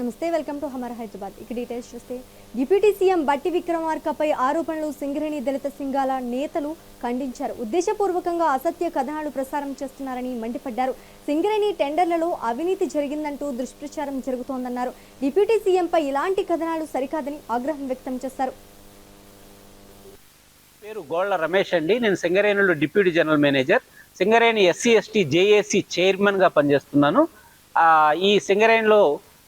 నమస్తే welcome to Hamar Hyderabad. ఇక details చూస్తే డిప్యూటీ సీఎం బట్టి విక్రమార్కపై ఆరోపణలు సింగరేణి దళిత సింగాల నేతలు ఖండించారు. ఉద్దేశపూర్వకంగా అసత్య కథనాలు ప్రసారం చేస్తున్నారని మండిపడ్డారు. సింగరేణి టెండర్లలో అవినీతి జరిగిందంటూ దుష్ప్రచారం జరుగుతోందన్నారు. డిప్యూటీ సీఎంపై ఇలాంటి కథనాలు సరికాదని ఆగ్రహం వ్యక్తం చేశారు. పేరు గోళ్ళ రమేష్ అండి. నేను సింగరేణిలో deputy general manager. Singareni SC ST JAC చైర్మన్గా పనిచేస్తున్నాను. ఈ సింగరేణిలో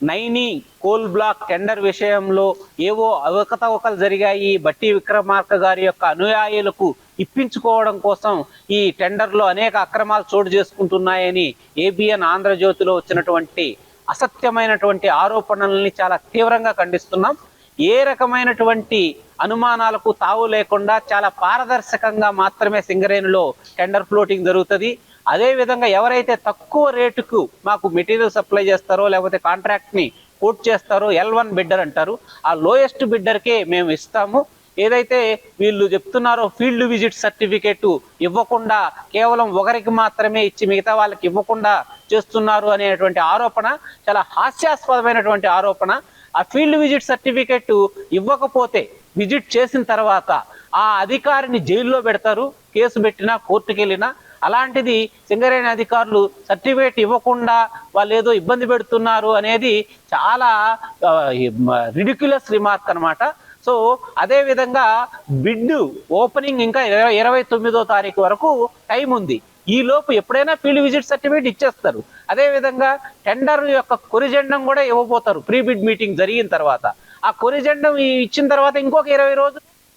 నైని కోల్ బ్లాక్ టెండర్ విషయంలో ఏవో అవకతవకలు జరిగాయి. బట్టి విక్రమార్క గారి యొక్క అనుయాయులకు ఇప్పించుకోవడం కోసం ఈ టెండర్లో అనేక అక్రమాలు చోటు చేసుకుంటున్నాయని ఏబిఎన్ ఆంధ్రజ్యోతిలో వచ్చినటువంటి అసత్యమైనటువంటి ఆరోపణల్ని చాలా తీవ్రంగా ఖండిస్తున్నాం. ఏ రకమైనటువంటి అనుమానాలకు తావు లేకుండా చాలా పారదర్శకంగా మాత్రమే సింగరేణిలో టెండర్ ఫ్లోటింగ్ జరుగుతుంది. అదేవిధంగా ఎవరైతే తక్కువ రేటుకు మాకు మెటీరియల్ సప్లై చేస్తారో లేకపోతే కాంట్రాక్ట్ని కోట్ చేస్తారో ఎల్ వన్ బిడ్డర్ అంటారు ఆ లోయెస్ట్ బిడ్డర్కే మేము ఇస్తాము. ఏదైతే వీళ్ళు చెప్తున్నారో ఫీల్డ్ విజిట్ సర్టిఫికేట్ ఇవ్వకుండా కేవలం ఒకరికి మాత్రమే ఇచ్చి మిగతా వాళ్ళకి ఇవ్వకుండా చేస్తున్నారు అనేటువంటి ఆరోపణ చాలా హాస్యాస్పదమైనటువంటి ఆరోపణ. ఆ ఫీల్డ్ విజిట్ సర్టిఫికేట్ ఇవ్వకపోతే విజిట్ చేసిన తర్వాత ఆ అధికారిని జైల్లో పెడతారు కేసు పెట్టినా కోర్టుకెళ్ళినా అలాంటిది సింగరేణి అధికారులు సర్టిఫికేట్ ఇవ్వకుండా వాళ్ళు ఏదో ఇబ్బంది పెడుతున్నారు అనేది చాలా రిడిక్యులస్ రిమార్క్ అనమాట సో అదేవిధంగా బిడ్ ఓపెనింగ్ ఇంకా ఇరవై ఇరవై తొమ్మిదో తారీఖు వరకు టైం ఉంది. ఈ లోపు ఎప్పుడైనా ఫీల్డ్ విజిట్ సర్టిఫికేట్ ఇచ్చేస్తారు. అదే విధంగా టెండర్ యొక్క కొరిజెండం కూడా ఇవ్వబోతారు. ప్రీ బిడ్ మీటింగ్ జరిగిన తర్వాత. ఆ కొరిజెండం ఇచ్చిన తర్వాత ఇంకొక ఇరవై రోజులు